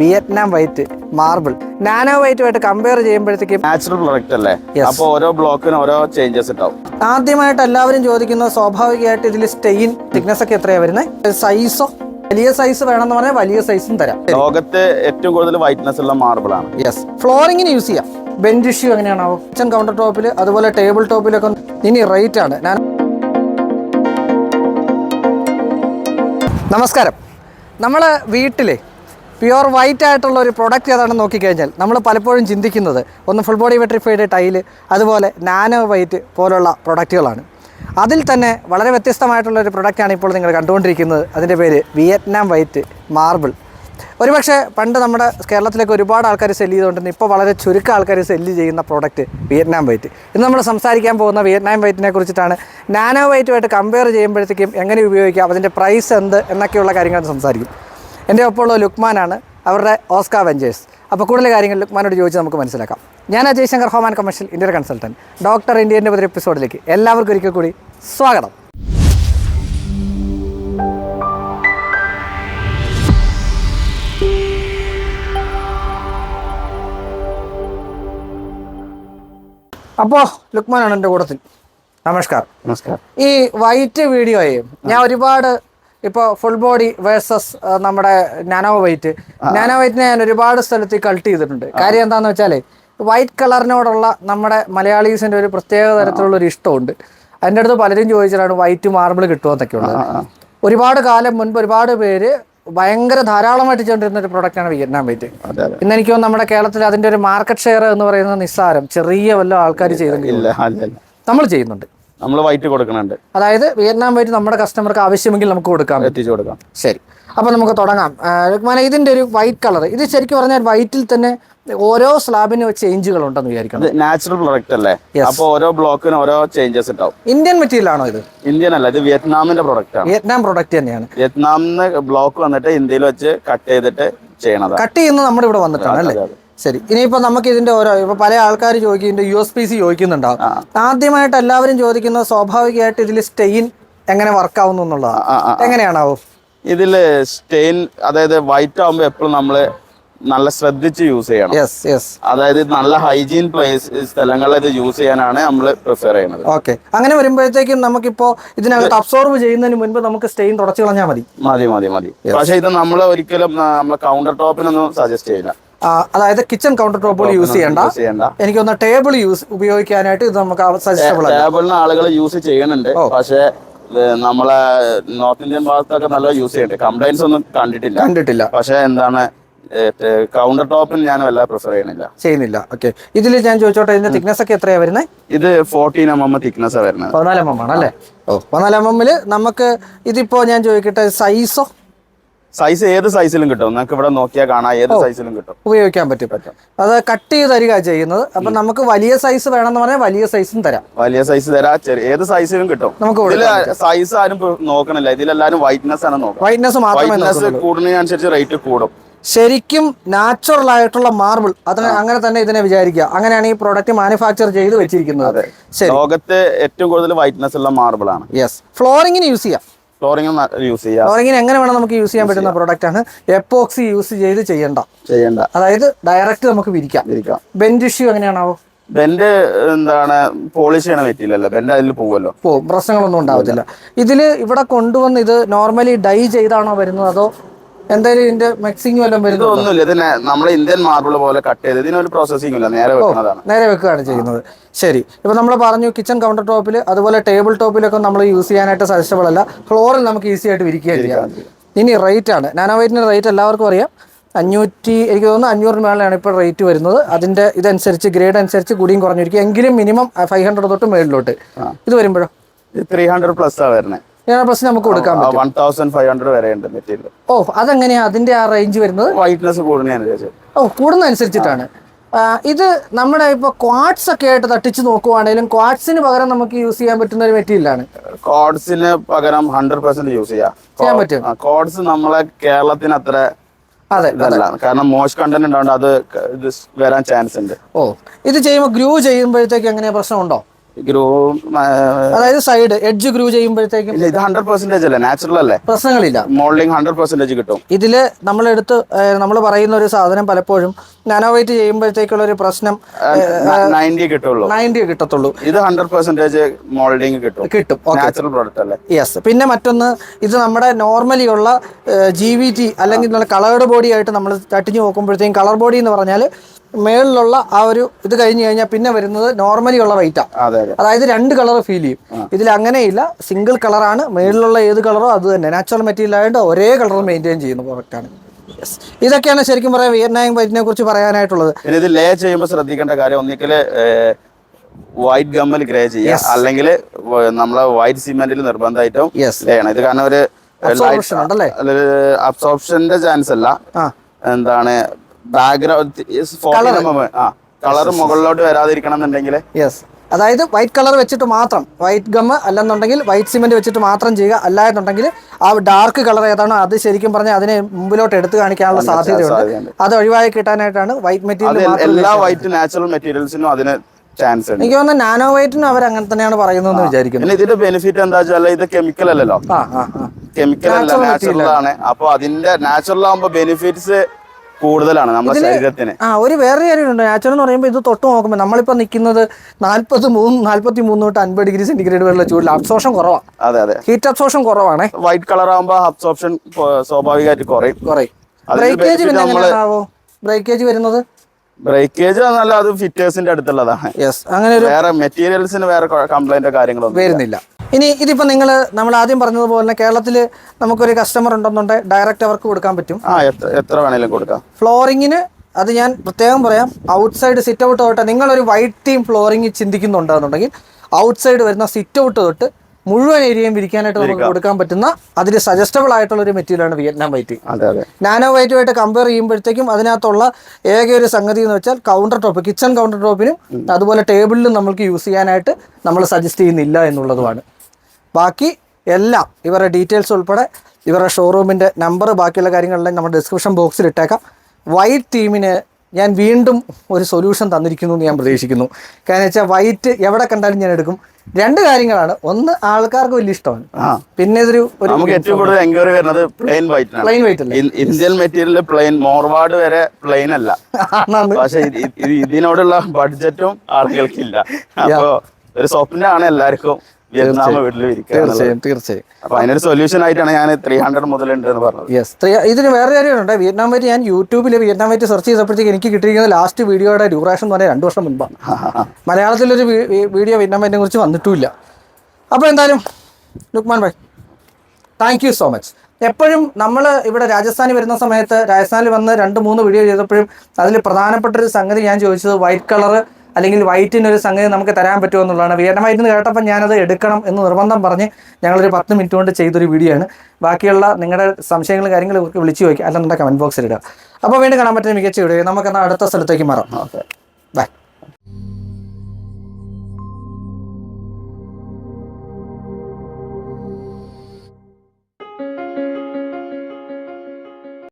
Vietnam white marble. Nano വൈറ്റുമായിട്ട് compare ചെയ്യുമ്പോഴത്തേക്കും natural product അല്ലേ? അപ്പോൾ അപ്പൊ ഓരോ ബ്ലോക്കിന് ഓരോ ചേഞ്ചസ് ഉണ്ടാവും. ആദ്യമായിട്ട് എല്ലാവരും ചോദിക്കുന്നത് സ്വാഭാവികമായിട്ട് ഇതിൽ സ്റ്റെയിൻ തിക്നെസ് ഒക്കെ എത്രയാ വരുന്നത് സൈസോ വലിയ സൈസ് വേണമെന്ന് പറഞ്ഞാൽ വലിയ സൈസും തരാം. ലോകത്തെ ഏറ്റവും കൂടുതൽ വൈറ്റ്നസ് ഉള്ള മാർബിൾ ആണ്. യെസ് ഫ്ലോറിങ്ങിന് യൂസ് ചെയ്യാം. ബെഞ്ച് ഇഷ്യൂ എങ്ങനെയാണാവോ? കിച്ചൺ കൗണ്ടർ ടോപ്പിൽ അതുപോലെ ടേബിൾ ടോപ്പിലൊക്കെ ഇനി റേറ്റ് ആണ്. ഞാൻ നമസ്കാരം. നമ്മൾ വീട്ടിൽ പ്യുവർ വൈറ്റ് ആയിട്ടുള്ള ഒരു പ്രൊഡക്റ്റ് ഏതാണെന്ന് നോക്കിക്കഴിഞ്ഞാൽ നമ്മൾ പലപ്പോഴും ചിന്തിക്കുന്നത് ഒന്ന് ഫുൾ ബോഡി വെട്രിഫൈഡ് ടൈൽ അതുപോലെ നാനോ വൈറ്റ് പോലുള്ള പ്രൊഡക്റ്റുകളാണ്. അതിൽ തന്നെ വളരെ വ്യത്യസ്തമായിട്ടുള്ള ഒരു പ്രൊഡക്റ്റാണ് ഇപ്പോൾ നിങ്ങൾ കണ്ടുകൊണ്ടിരിക്കുന്നത്. അതിന്റെ പേര് വിയറ്റ്നാം വൈറ്റ് മാർബിൾ. ഒരുപക്ഷെ പണ്ട് നമ്മുടെ കേരളത്തിലേക്ക് ഒരുപാട് ആൾക്കാർ സെല്ല് ചെയ്തുകൊണ്ടിരുന്ന ഇപ്പോൾ വളരെ ചുരുക്കം ആൾക്കാർ സെല്ല് ചെയ്യുന്ന പ്രോഡക്റ്റ് വിയറ്റ്നാം വൈറ്റ്. ഇന്ന് നമ്മൾ സംസാരിക്കാൻ പോകുന്ന വിയറ്റ്നാം വൈറ്റിനെ കുറിച്ചിട്ടാണ് നാനോ വൈറ്റുമായിട്ട് കമ്പയർ ചെയ്യുമ്പോഴത്തേക്കും എങ്ങനെ ഉപയോഗിക്കാം അതിന്റെ പ്രൈസ് എന്ത് എന്നൊക്കെയുള്ള കാര്യങ്ങൾ സംസാരിക്കും. എന്റെ ഒപ്പമുള്ള ലുക്മാനാണ് അവരുടെ ഓസ്കാ വെഞ്ചേഴ്സ്. അപ്പോൾ കൂടുതൽ കാര്യങ്ങൾ ലുക്മാനോട് ചോദിച്ച് നമുക്ക് മനസ്സിലാക്കാം. ഞാൻ Ajay Shankar home and commercial Indian consultant doctor ഇന്ത്യന്റെ പുതിയ എപ്പിസോഡിലേക്ക് എല്ലാവർക്കും ഒരിക്കൽ കൂടി സ്വാഗതം. അപ്പോൾ ലുക്മാനാണ് എന്റെ കൂടത്തിൽ നമസ്കാരം. നമസ്കാരം. ഈ വൈറ്റ് വീഡിയോയെ ഞാൻ ഒരുപാട് ഇപ്പോൾ ഫുൾ ബോഡി വേഴ്സസ് നമ്മുടെ നാനോ വൈറ്റ് നാനോ വൈറ്റിനെ ഞാൻ ഒരുപാട് സ്ഥലത്ത് കൾട്ട് ചെയ്തിട്ടുണ്ട്. കാര്യം എന്താണെന്ന് വെച്ചാൽ വൈറ്റ് കളറിനോടുള്ള നമ്മുടെ മലയാളീസിന്റെ ഒരു പ്രത്യേക തരത്തിലുള്ള ഒരു ഇഷ്ടമുണ്ട്. അതിന്റെ അടുത്ത് പലരും ചോദിച്ചിട്ടാണ് വൈറ്റ് മാർബിൾ കിട്ടുമെന്നൊക്കെ ഉള്ളത് ഒരുപാട് കാലം മുൻപ് ഒരുപാട് പേര് ഭയങ്കര ധാരാളമായിട്ട് ചെയ്തുകൊണ്ടിരുന്ന ഒരു പ്രൊഡക്റ്റാണ് വിയറ്റ്നാം വൈറ്റ് ഇന്ന് എനിക്ക് തോന്നുന്നു നമ്മുടെ കേരളത്തിൽ അതിന്റെ ഒരു മാർക്കറ്റ് ഷെയർ എന്ന് പറയുന്നത് നിസ്സാരം ചെറിയ വല്ല ആൾക്കാർ അല്ല നമ്മൾ ചെയ്യുന്നുണ്ട്. നമ്മൾ വൈറ്റ് കൊടുക്കുന്നുണ്ട് അതായത് വിയറ്റ്നാം വൈറ്റ് നമ്മുടെ കസ്റ്റമർക്ക് ആവശ്യമെങ്കിൽ നമുക്ക് കൊടുക്കാം. എത്തിച്ചു കൊടുക്കാം. ശരി. അപ്പോൾ നമുക്ക് തുടങ്ങാം. രുക്മാന ഇതിന്റെ ഇതിന്റെ ഒരു വൈറ്റ് കളർ. ഇത് ശരിക്കും പറഞ്ഞാൽ വൈറ്റിൽ തന്നെ ഓരോ സ്ലാബിന് ചേഞ്ചുകൾ ഉണ്ടെന്ന് വിചാരിക്കണം. ഇത് നാച്ചുറൽ പ്രൊഡക്റ്റ് അല്ലേ. അപ്പൊ ഓരോ ബ്ലോക്കിന് ഓരോ ചേഞ്ചസ് ഉണ്ടാവും. ഇന്ത്യൻ മെറ്റീരിയൽ ആണോ ഇത്? ഇന്ത്യൻ അല്ല ഇത് വിയറ്റ്നാമിന്റെ പ്രൊഡക്റ്റ് ആണ്. വിയറ്റ്നാം പ്രൊഡക്റ്റ് തന്നെയാണ്. വിയറ്റ്നാമിന്ന് ബ്ലോക്ക് വന്നിട്ട് ഇന്ത്യയിൽ വെച്ച് കട്ട് ചെയ്തിട്ട് ചെയ്യണം കട്ട് ചെയ്യുന്നത് നമ്മുടെ ഇവിടെ വന്നിട്ടാണ് അല്ലേ. ശരി. ഇനിയിപ്പോൾ നമുക്ക് ഇതിന്റെ ഓരോ ഇപ്പൊ പല ആൾക്കാർ ചോദിക്കും ഇതിന്റെ യു എസ് പി സി ചോദിക്കുന്നുണ്ടാവും. ആദ്യമായിട്ട് എല്ലാവരും ചോദിക്കുന്നത് സ്വാഭാവികമായിട്ട് ഇതിൽ സ്റ്റെയിൻ എങ്ങനെ വർക്ക് ആവുന്നു എന്നുള്ളതാണ്. എങ്ങനെയാണാവോ? ഇതിൽ സ്റ്റെയിൻ അതായത് വൈറ്റ് ആകുമ്പോൾ എപ്പോഴും നമ്മൾ നല്ല ശ്രദ്ധിച്ച് യൂസ് ചെയ്യണം. യെസ് യെസ് അതായത് നല്ല ഹൈജീൻ പ്ലേസ് സ്ഥലങ്ങളിൽ ഇത് യൂസ് ചെയ്യാനാണ് നമ്മൾ പ്രിഫർ ചെയ്യുന്നത്. ഓക്കെ അങ്ങനെ വരുമ്പോഴത്തേക്കും നമുക്കിപ്പോ ഇതിനകത്ത് അബ്സോർവ് ചെയ്യുന്നതിന് മുൻപ് നമുക്ക് സ്റ്റെയിൻ തുടച്ചു കളഞ്ഞാൽ മതി. മതി മതി മതി. പക്ഷേ ഇത് നമ്മൾ ഒരിക്കലും നമ്മളെ കൗണ്ടർ ടോപ്പിനൊന്നും സജസ്റ്റ് ചെയ്യില്ല. അതായത് കിച്ചൺ കൗണ്ടർ ടോപ്പുകൾ യൂസ് ചെയ്യണ്ട. എനിക്ക് തോന്നുന്ന ടേബിൾ യൂസ് ഉപയോഗിക്കാനായിട്ട് ഇത് നമുക്ക് സജസ്റ്റബിൾ ടേബിളിന് ആളുകൾ യൂസ് ചെയ്യുന്നുണ്ട്. പക്ഷേ നമ്മളെ നോർത്ത് ഇന്ത്യൻ ഭാഗത്തൊക്കെ നല്ല യൂസ് ചെയ്യുന്നുണ്ട്. കംപ്ലൈൻസ് ഒന്നും കണ്ടിട്ടില്ല. കണ്ടിട്ടില്ല. പക്ഷേ എന്താണ് കൗണ്ടർ ടോപ്പിൽ ഞാൻ വല്ല പ്രിഫർ ചെയ്യണില്ല ചെയ്യുന്നില്ല. ഓക്കെ ഇതിൽ ഞാൻ ചോദിച്ചോട്ടെ ഇതിന്റെ തിക്നെസ് ഒക്കെ എത്രയാ വരുന്നത് ഇത് ഫോർട്ടീൻ എം എം തിക്നെസ് വരുന്നത്. പതിനാല് എം എം ആണ് അല്ലേ? ഓ പതിനാല് എം എമ്മിൽ നമുക്ക് ഇതിപ്പോ ഞാൻ ചോദിക്കട്ടെ സൈസോ സൈസ് ഏത് സൈസിലും കിട്ടും. നിങ്ങൾക്ക് ഇവിടെ നോക്കിയാൽ കാണാം ഏത് സൈസിലും കിട്ടും. ഉപയോഗിക്കാൻ പറ്റും. അത് കട്ട് ചെയ്ത് തരിക ചെയ്യുന്നത്. അപ്പൊ നമുക്ക് വലിയ സൈസ് വേണമെന്ന് പറഞ്ഞാൽ വലിയ സൈസും തരാം. വലിയ സൈസ് തരാ. ഏത് സൈസിലും കിട്ടും. നമുക്ക് ഇതിൽ സൈസ് ആരും നോക്കണില്ല. ഇതിലെല്ലാരും വൈറ്റ്നസ് ആണ് നോക്കുക. വൈറ്റ്നസ് വൈറ്റ്നസ് കൂടുന്നതിനനുസരിച്ച് റേറ്റ് കൂടും. ശരിക്കും നാച്ചുറൽ ആയിട്ടുള്ള മാർബിൾ അത് അങ്ങനെ തന്നെ ഇതിനെ വിചാരിക്കുക. അങ്ങനെയാണ് ഈ പ്രോഡക്റ്റ് മാനുഫാക്ചർ ചെയ്ത് വെച്ചിരിക്കുന്നത്. ലോകത്തെ ലോകത്ത് ഏറ്റവും കൂടുതൽ വൈറ്റ്നസ് ഉള്ള മാർബിൾ ആണ്. യെസ് ഫ്ലോറിങ്ങിന് യൂസ് ചെയ്യാം. ഫ്ലോറിംഗ് യൂസ് ചെയ്യാം. ഫ്ലോറിങ്ങിന് എങ്ങനെ വേണം നമുക്ക് യൂസ് ചെയ്യാൻ പറ്റുന്ന പ്രോഡക്റ്റ് ആണ് എപ്പോക്സി യൂസ് ചെയ്ത് ചെയ്യണ്ട. ചെയ്യണ്ട. അതായത് ഡയറക്റ്റ് നമുക്ക് വിരിക്കാം. ബെൻഡ് ഇഷ്യൂ എങ്ങനെയാണാവോ? ബെൻഡ് എന്താണ് പോളിഷ് ചെയ്യണ പറ്റില്ലല്ലോ ബെൻഡ് അതിൽ പോവല്ലോ പോകും പ്രശ്നങ്ങളൊന്നും ഉണ്ടാവത്തില്ല. ഇതിൽ ഇവിടെ കൊണ്ടുവന്ന് ഇത് നോർമലി ഡൈ ചെയ്താണോ വരുന്നത് അതോ എന്തായാലും ഇതിന്റെ മിക്സിംഗ് വല്ലതും വരുന്നത് ഒന്നുമില്ല ഇതിനെ നമ്മുടെ ഇന്ത്യൻ മാർബിൾ പോലെ കട്ട് ചെയ്ത് ഇതിനൊരു പ്രോസസ്സിംഗ് ഇല്ല. നേരെ വെക്കുന്നതാണ്. നേരെ വെക്കുകയാണ് ചെയ്യുന്നത്. ശരി. ഇപ്പൊ നമ്മൾ പറഞ്ഞു കിച്ചൺ കൗണ്ടർ ടോപ്പിൽ അതുപോലെ ടേബിൾ ടോപ്പിലൊക്കെ നമ്മൾ യൂസ് ചെയ്യാനായിട്ട് സജസ്റ്റബിൾ അല്ല. ഫ്ലോറിൽ നമുക്ക് ഈസി ആയിട്ട് വിരിക്കുകയും ചെയ്യാം. ഇനി റേറ്റ് ആണ്. നാനോ വൈറ്റിന്റെ റേറ്റ് എല്ലാവർക്കും അറിയാം. അഞ്ഞൂറ്റി എനിക്ക് തോന്നുന്നു അഞ്ഞൂറിന് മേളിലാണ് ഇപ്പോൾ റേറ്റ് വരുന്നത്. അതിന്റെ ഇതനുസരിച്ച് ഗ്രേഡ് അനുസരിച്ച് കൂടിയും കുറഞ്ഞിരിക്കും. എങ്കിലും മിനിമം ഫൈവ് ഹൺഡ്രഡ് തൊട്ട് മേളിലോട്ട്. ഇത് വരുമ്പോഴോ? ത്രീ ഹൺഡ്രഡ് പ്ലസ് ആണ് വരുന്നത് പ്ലസ് നമുക്ക് കൊടുക്കാം വൺ തൗസൻഡ് ഫൈവ് ഹൺഡ്രഡ് വരെ ഉണ്ട് മെറ്റീരിയൽ ഓ അതെങ്ങനെയാ അതിന്റെ ആ റേഞ്ച് വരുന്നത്? വൈറ്റ്നസ് കൂടുന്നതിനനുസരിച്ച് ഓ കൂടുന്നതനുസരിച്ചിട്ടാണ്. അനുസരിച്ചിട്ടാണ് ഇത് നമ്മുടെ ഇപ്പൊ ക്വാഡ്സ് ഒക്കെ ആയിട്ട് തട്ടിച്ച് നോക്കുവാണെങ്കിലും ക്വാഡ്സിന് പകരം നമുക്ക് യൂസ് ചെയ്യാൻ പറ്റുന്ന ഒരു മെറ്റീരിയലാണ് ക്വാഡ്സിന് പകരം ഹൺഡ്രഡ് പെർസെന്റ് യൂസ് ചെയ്യാം. ചെയ്യാൻ പറ്റും. ക്വാഡ്സ് നമ്മളെ കേരളത്തിന് അത്ര അതെ കാരണം മോശ് കണ്ടന്റ് ഉണ്ടാവുകൊണ്ട് അത് വരാൻ ചാൻസ് ഉണ്ട്. ഓ ഇത് ചെയ്യുമ്പോൾ ഗ്രൂ ചെയ്യുമ്പോഴത്തേക്ക് എങ്ങനെ പ്രശ്നമുണ്ടോ? ഗ്രൂ അതായത് സൈഡ് എഡ്ജ് ഗ്രൂ ചെയ്യുമ്പോഴത്തേക്കും ഇത് ഹൺഡ്രഡ് പെർസെന്റേജ് അല്ലേ നാച്ചുറൽ അല്ലേ? പ്രശ്നങ്ങളില്ല. മോൾഡിങ് ഹൺഡ്രഡ് പെർസെന്റേജ് കിട്ടും. ഇതിൽ നമ്മളെടുത്ത് നമ്മൾ പറയുന്ന ഒരു സാധനം പലപ്പോഴും നാനോവൈറ്റ് ചെയ്യുമ്പോഴത്തേക്കുള്ള ഒരു പ്രശ്നം നയന്റി കിട്ടുള്ളൂ. നയന്റി കിട്ടത്തുള്ളൂ. ഇത് ഹൺഡ്രഡ് പെർസെന്റേജ് മോൾഡിംഗ് കിട്ടും. കിട്ടും നാച്ചുറൽ പ്രോഡക്റ്റ് അല്ലേ? യെസ് പിന്നെ മറ്റൊന്ന് ഇത് നമ്മുടെ നോർമലി ഉള്ള ജി വി ടി അല്ലെങ്കിൽ കളേർഡ് ബോഡി ആയിട്ട് നമ്മൾ തട്ടിഞ്ഞ് നോക്കുമ്പോഴത്തേക്കും കളർ ബോഡി എന്ന് പറഞ്ഞാൽ മേളിലുള്ള ആ ഒരു ഇത് കഴിഞ്ഞു കഴിഞ്ഞാൽ പിന്നെ വരുന്നത് നോർമലി ഉള്ള വൈറ്റാണ് അതെ അതെ. അതായത് രണ്ട് കളർ ഫീൽ ചെയ്യും. ഇതിൽ അങ്ങനെയില്ല. സിംഗിൾ കളറാണ് മേളിലുള്ള ഏത് കളറോ അത് തന്നെ. നാച്ചുറൽ മെറ്റീരിയൽ ആയതുകൊണ്ട് ഒരേ കളർ മെയിന്റെയിൻ ചെയ്യുന്ന പ്രോഡക്റ്റാണ് ഇതൊക്കെയാണ് ശരിക്കും പറയാം വിയറ്റ്നാം വൈറ്റിനെ കുറിച്ച് പറയാനായിട്ടുള്ളത്. ഇത് ലേ ചെയ്യുമ്പോൾ ശ്രദ്ധിക്കേണ്ട കാര്യം ഒന്നിക്കൽ വൈറ്റ് ഗമ്മൽ ഗ്രേ ചെയ്യുക. അല്ലെങ്കിൽ നമ്മളെ വൈറ്റ് സിമെന്റിൽ നിർബന്ധമായിട്ടും ലേ ചെയ്യണം. ഇത് കാരണം ഒരു? അബ്സോർപ്ഷന്റെ ചാൻസ് അല്ല. എന്താണ് ബാക്ക്ഗ്രൗണ്ട് കളർ മുകളിലോട്ട് വരാതിരിക്കണം എന്നുണ്ടെങ്കിൽ യെസ് അതായത് വൈറ്റ് കളർ വെച്ചിട്ട് മാത്രം. വൈറ്റ് ഗമ്മ് അല്ലെന്നുണ്ടെങ്കിൽ വൈറ്റ് സിമെന്റ് വെച്ചിട്ട് മാത്രം ചെയ്യുക. അല്ലാന്നുണ്ടെങ്കിൽ ആ ഡാർക്ക് കളർ ഏതാണോ അത് ശരിക്കും പറഞ്ഞാൽ അതിനെ മുമ്പിലോട്ട് എടുത്തു കാണിക്കാനുള്ള സാധ്യതയുണ്ട്. അത് ഒഴിവാക്കി കിട്ടാനായിട്ടാണ് വൈറ്റ് മെറ്റീരിയൽ എല്ലാ വൈറ്റ് നാച്ചുറൽ മെറ്റീരിയൽസിനും അതിന് ചാൻസ് ഉണ്ട്. എനിക്ക് തോന്നുന്നു നാനോ വൈറ്റിനും അവർ അങ്ങനെ തന്നെയാണ് പറയുന്നതെന്ന് വിചാരിക്കുന്നു. ഇതിന്റെ ബെനിഫിറ്റ് എന്താ വെച്ചാൽ ഇത് കെമിക്കൽ അല്ലല്ലോ. കെമിക്കൽ അല്ല നാച്ചുറൽ ആണ്. അപ്പൊ അതിന്റെ നാച്ചുറൽ ആകുമ്പോ ബെനിഫിറ്റ്സ് കൂടുതലാണ് നമ്മുടെ ശരീരത്തിന്. ആ ഒരു വേറെ കാര്യമുണ്ട്. നാച്ചുറൽ എന്ന് പറയുമ്പോൾ ഇത് തൊട്ട് നോക്കുമ്പോൾ നമ്മളിപ്പോൾ നിൽക്കുന്നത് നാല്പത്തി മൂന്ന് നാല്പത്തി മൂന്ന് തൊട്ട് അൻപത് ഡിഗ്രി സെന്റിഗ്രേഡ് വരെയുള്ള ചൂടിൽ അബ്സോർഷൻ കുറവാണ് അതെ അതെ. ഹീറ്റ് അബ്സോർഷൻ കുറവാണ്. വൈറ്റ് കളർ ആകുമ്പോ അബ്സോർഷൻ സ്വാഭാവികമായിട്ട് കുറയും. കുറയും. ബ്രേക്കേജ് പിന്നെ എങ്ങനെയാണാവോ ബ്രേക്കേജ് വരുന്നത്? ബ്രേക്കേജ് അത് ഫിറ്റേഴ്സിന്റെ അടുത്തുള്ളതാണ്. യെസ് അങ്ങനെ ഒരു വേറെ മെറ്റീരിയൽസിന് വേറെ കംപ്ലൈന്റ് കാര്യങ്ങളൊന്നും വരുന്നില്ല. ഇനി ഇതിപ്പോൾ നിങ്ങൾ നമ്മൾ ആദ്യം പറഞ്ഞതുപോലെ കേരളത്തിൽ നമുക്കൊരു കസ്റ്റമർ ഉണ്ടെന്നുണ്ടെങ്കിൽ ഡയറക്റ്റ് അവർക്ക് കൊടുക്കാൻ പറ്റും. ആ എത്ര വേണേലും കൊടുക്കാം. ഫ്ലോറിങ്ങിന് അത് ഞാൻ പ്രത്യേകം പറയാം ഔട്ട്സൈഡ് സിറ്റ് ഔട്ട് തൊട്ട് നിങ്ങളൊരു വൈറ്റ് തീം ഫ്ലോറിങ് ചിന്തിക്കുന്നുണ്ടെന്നുണ്ടെങ്കിൽ ഔട്ട്സൈഡ് വരുന്ന സിറ്റ് ഔട്ട് തൊട്ട് മുഴുവൻ ഏരിയയും വിരിക്കാനായിട്ട് നമുക്ക് കൊടുക്കാൻ പറ്റുന്ന അതിന് സജസ്റ്റബിൾ ആയിട്ടുള്ള ഒരു മെറ്റീരിയലാണ് വിയറ്റ്നാം വൈറ്റ് നാനോ വൈറ്റുമായിട്ട് കമ്പയർ ചെയ്യുമ്പോഴത്തേക്കും അതിനകത്തുള്ള ഏക ഒരു സംഗതി എന്ന് വെച്ചാൽ കൗണ്ടർ ടോപ്പ് കിച്ചൺ കൗണ്ടർ ടോപ്പിനും അതുപോലെ ടേബിളിലും നമുക്ക് യൂസ് ചെയ്യാനായിട്ട് നമ്മൾ സജസ്റ്റ് ചെയ്യുന്നില്ല എന്നുള്ളതുമാണ്. ബാക്കി എല്ലാം ഇവരുടെ ഡീറ്റെയിൽസ് ഉൾപ്പെടെ ഇവരുടെ ഷോറൂമിന്റെ നമ്പർ ബാക്കിയുള്ള കാര്യങ്ങളെല്ലാം നമ്മുടെ ഡിസ്ക്രിപ്ഷൻ ബോക്സിൽ ഇട്ടേക്കാം. വൈറ്റ് ടീമിന് ഞാൻ വീണ്ടും ഒരു സൊല്യൂഷൻ തന്നിരിക്കുന്നു എന്ന് ഞാൻ പ്രതീക്ഷിക്കുന്നു. കാരണം വെച്ചാൽ വൈറ്റ് എവിടെ കണ്ടാലും ഞാൻ എടുക്കും. രണ്ട് കാര്യങ്ങളാണ്. ഒന്ന് ആൾക്കാർക്ക് വലിയ ഇഷ്ടമാണ്. പിന്നെ ഇതൊരു നമുക്ക് ഏറ്റവും കൂടുതൽ എൻക്വയറി വരുന്നത് പ്ലെയിൻ വൈറ്റ് പ്ലെയിൻ വൈറ്റ് അല്ല? ഇന്ത്യൻ മെറ്റീരിയൽ പ്ലെയിൻ മോർവാർഡ് വരെ പ്ലെയിൻ അല്ല. പക്ഷെ ഇതിനോടുള്ള ബഡ്ജറ്റും ആളുകൾക്കില്ല. അപ്പൊ ഒരു സ്വപ്നമാണ് എല്ലാവർക്കും. തീർച്ചയായും. തീർച്ചയായും അപ്പൊ അതിനൊരു സൊല്യൂഷൻ ആയിട്ടാണ് ഞാൻ ത്രീ ഹൺഡ്രഡ് ഉണ്ട് എന്ന് പറഞ്ഞത്. യെസ് ഇതിന് വേറെ കാര്യമുണ്ട്. വിയറ്റ്നാം വരി ഞാൻ യൂട്യൂബിൽ വിയറ്റ്നാം വരി സെർച്ച് ചെയ്തപ്പോഴത്തേക്ക് എനിക്ക് കിട്ടിയിരിക്കുന്ന ലാസ്റ്റ് വീഡിയോയുടെ ഡ്യൂറേഷൻ എന്ന് പറഞ്ഞാൽ രണ്ട് വർഷം മുൻപാണ്. മലയാളത്തിലൊരു വീഡിയോ വിയറ്റ്നാം വരിനെ കുറിച്ച് വന്നിട്ടുമില്ല. അപ്പോൾ എന്തായാലും Lukman bhai thank you so much എപ്പോഴും നമ്മൾ ഇവിടെ രാജസ്ഥാനിൽ വരുന്ന സമയത്ത് രാജസ്ഥാനിൽ വന്ന് രണ്ട് മൂന്ന് വീഡിയോ ചെയ്തപ്പോഴും അതിൽ പ്രധാനപ്പെട്ട ഒരു സംഗതി ഞാൻ ചോദിച്ചത് വൈറ്റ് കളർ അല്ലെങ്കിൽ വൈറ്റിന് ഒരു സംഗതി നമുക്ക് തരാൻ പറ്റുമോ എന്നുള്ളതാണ്. വിയറ്റ്നാം കേട്ടപ്പോൾ ഞാനത് എടുക്കണം എന്ന് നിർബന്ധം പറഞ്ഞ് ഞങ്ങളൊരു പത്ത് മിനിറ്റ് കൊണ്ട് ചെയ്തൊരു വീഡിയോ ആണ്. ബാക്കിയുള്ള നിങ്ങളുടെ സംശയങ്ങളും കാര്യങ്ങളും ഇവർക്ക് വിളിച്ചു ചോദിക്കുക. അല്ലെന്നുണ്ടെങ്കിൽ കമന്റ് ബോക്സിൽ ഇടുക. അപ്പോൾ വീണ്ടും കാണാൻ പറ്റുന്ന മികച്ച വീഡിയോ നമുക്കെന്നാൽ അടുത്ത സ്ഥലത്തേക്ക് മാറാം. ഓക്കെ. ബൈ